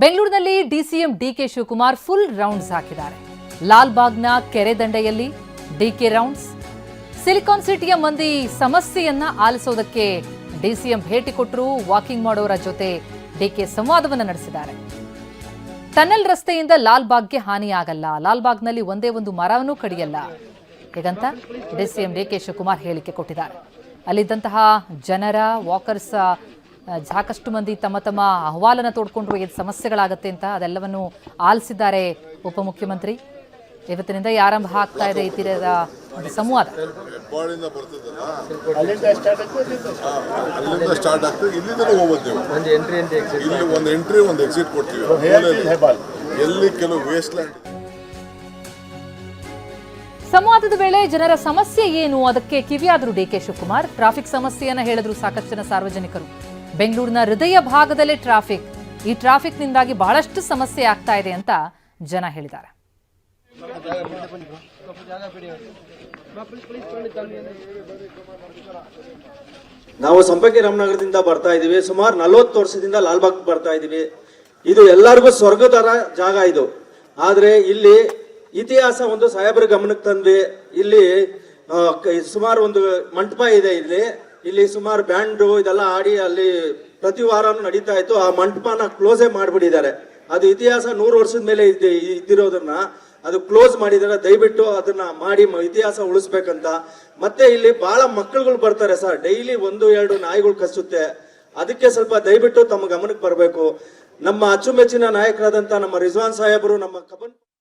ಬೆಂಗಳೂರಿನಲ್ಲಿ DCM DK Shivakumar full rounds ಹಾಕಿದ್ದಾರೆ. ಲಾಲ್ಬಾಗ್ನ ಕೆರೆ ದಂಡೆಯಲ್ಲಿ ಡಿಕೆ ರೌಂಡ್ಸ್. ಸಿಲಿಕಾನ್ ಸಿಟಿಯ ಮಂದಿ ಸಮಸ್ಯೆಯನ್ನ ಆಲಿಸೋದಕ್ಕೆ ಡಿಸಿಎಂ ಭೇಟಿ ಕೊಟ್ಟರು ವಾಕಿಂಗ್ ಮಾಡೋರ ಜೊತೆ ಡಿಕೆ ಸಂವಾದವನ್ನು ನಡೆಸಿದ್ದಾರೆ. ಟನಲ್ ರಸ್ತೆಯಿಂದ ಲಾಲ್ಬಾಗ್ಗೆ ಹಾನಿಯಾಗಲ್ಲ. ಲಾಲ್ಬಾಗ್ನಲ್ಲಿ ಒಂದೇ ಒಂದು ಮರವನ್ನೂ ಕಡಿಯಲ್ಲ. ಹೀಗಂತ ಡಿಸಿಎಂ ಡಿ ಕೆ ಶಿವಕುಮಾರ್ ಹೇಳಿಕೆ ಕೊಟ್ಟಿದ್ದಾರೆ. ಅಲ್ಲಿದ್ದಂತಹ ಜನರ, ವಾಕರ್ಸ್ ಸಾಕಷ್ಟು ಮಂದಿ ತಮ್ಮ ತಮ್ಮ ಅಹವಾಲನ್ನು ತೋಡ್ಕೊಂಡ್ರು ಏನು ಸಮಸ್ಯೆಗಳಾಗತ್ತೆ ಅಂತ ಅದೆಲ್ಲವನ್ನು ಆಲಿಸಿದ್ದಾರೆ ಉಪಮುಖ್ಯಮಂತ್ರಿ. ಇವತ್ತಿನಿಂದ ಈ ಆರಂಭ ಆಗ್ತಾ ಇದೆ ಈ ತೀರದ ಒಂದು ಸಂವಾದ. ಅಲ್ಲಿಂದ ಸ್ಟಾರ್ಟ್ ಆಗ್ತದೆ ಇಲ್ಲಿಂದಲೂ ಹೋಗ್ಬೋದು ನೀವು ಒಂದು ಎಂಟ್ರಿ ಇಲ್ಲಿ ಒಂದು ಎಂಟ್ರಿ ಒಂದು ಎಕ್ಸಿಟ್ ಕೊಡ್ತೀವಿ. ಮೂಲೆಯಲ್ಲಿ ಎಲ್ಲಿ ಕೆಲವು ವೇಸ್ಟ್ ಲ್ಯಾಂಡ್ ಸಂವಾದದ ವೇಳೆ ಜನರ ಸಮಸ್ಯೆ ಏನು? ಅದಕ್ಕೆ ಕಿವಿಯಾದರು ಡಿಕೆ ಶಿವಕುಮಾರ್. ಟ್ರಾಫಿಕ್ ಸಮಸ್ಯೆಯನ್ನ ಹೇಳಿದ್ರು ಸಾಕಷ್ಟು ಜನ ಸಾರ್ವಜನಿಕರು. ಬೆಂಗಳೂರಿನ ಹೃದಯ ಭಾಗದಲ್ಲೇ ಟ್ರಾಫಿಕ್. ಈ ಟ್ರಾಫಿಕ್ನಿಂದಾಗಿ ಬಹಳಷ್ಟು ಸಮಸ್ಯೆ ಆಗ್ತಾ ಇದೆ ಅಂತ ಜನ ಹೇಳಿದ್ದಾರೆ. ನಾವು ಸಂಪಕ್ಕೆ ರಾಮನಗರದಿಂದ ಬರ್ತಾ ಇದೀವಿ ಸುಮಾರು ನಲವತ್ತು ವರ್ಷದಿಂದ ಲಾಲ್ಬಾಗ್ ಬರ್ತಾ ಇದೀವಿ ಇದು ಎಲ್ಲರಿಗೂ ಸ್ವರ್ಗತರ ಜಾಗ ಇದು. ಆದರೆ ಇಲ್ಲಿ ಇತಿಹಾಸ ಒಂದು ಸಾಹೇಬರ ಗಮನಕ್ಕೆ ತಂದ್ವಿ. ಇಲ್ಲಿ ಸುಮಾರು ಒಂದು ಮಂಟಪ ಇದೆ ಇಲ್ಲಿ. ಇಲ್ಲಿ ಸುಮಾರು ಬ್ಯಾಂಡು ಇದೆಲ್ಲ ಆಡಿ ಅಲ್ಲಿ ಪ್ರತಿ ವಾರನೂ ನಡೀತಾ ಇತ್ತು. ಆ ಮಂಟಪನ ಕ್ಲೋಸೇ ಮಾಡ್ಬಿಟ್ಟಿದ್ದಾರೆ. ಅದು ಇತಿಹಾಸ ನೂರು ವರ್ಷದ ಮೇಲೆ ಇದ್ದ ಇದ್ದಿರೋದನ್ನ. ಅದು ಕ್ಲೋಸ್ ಮಾಡಿದ್ದಾರೆ. ದಯವಿಟ್ಟು ಅದನ್ನ ಮಾಡಿ ಇತಿಹಾಸ ಉಳಿಸ್ಬೇಕಂತ. ಮತ್ತೆ ಇಲ್ಲಿ ಬಹಳ ಮಕ್ಕಳುಗಳು ಬರ್ತಾರೆ ಸರ್. ಡೈಲಿ ಒಂದು, ಎರಡು ನಾಯಿಗಳು ಕಚ್ಚುತ್ತೆ. ಅದಕ್ಕೆ ಸ್ವಲ್ಪ ದಯವಿಟ್ಟು ತಮ್ಮ ಗಮನಕ್ಕೆ ಬರಬೇಕು. ನಮ್ಮ ಅಚ್ಚುಮೆಚ್ಚಿನ ನಾಯಕರಾದಂತ ನಮ್ಮ ರಿಜ್ವಾನ್ ಸಾಹೇಬರು, ನಮ್ಮ ಕಬನ್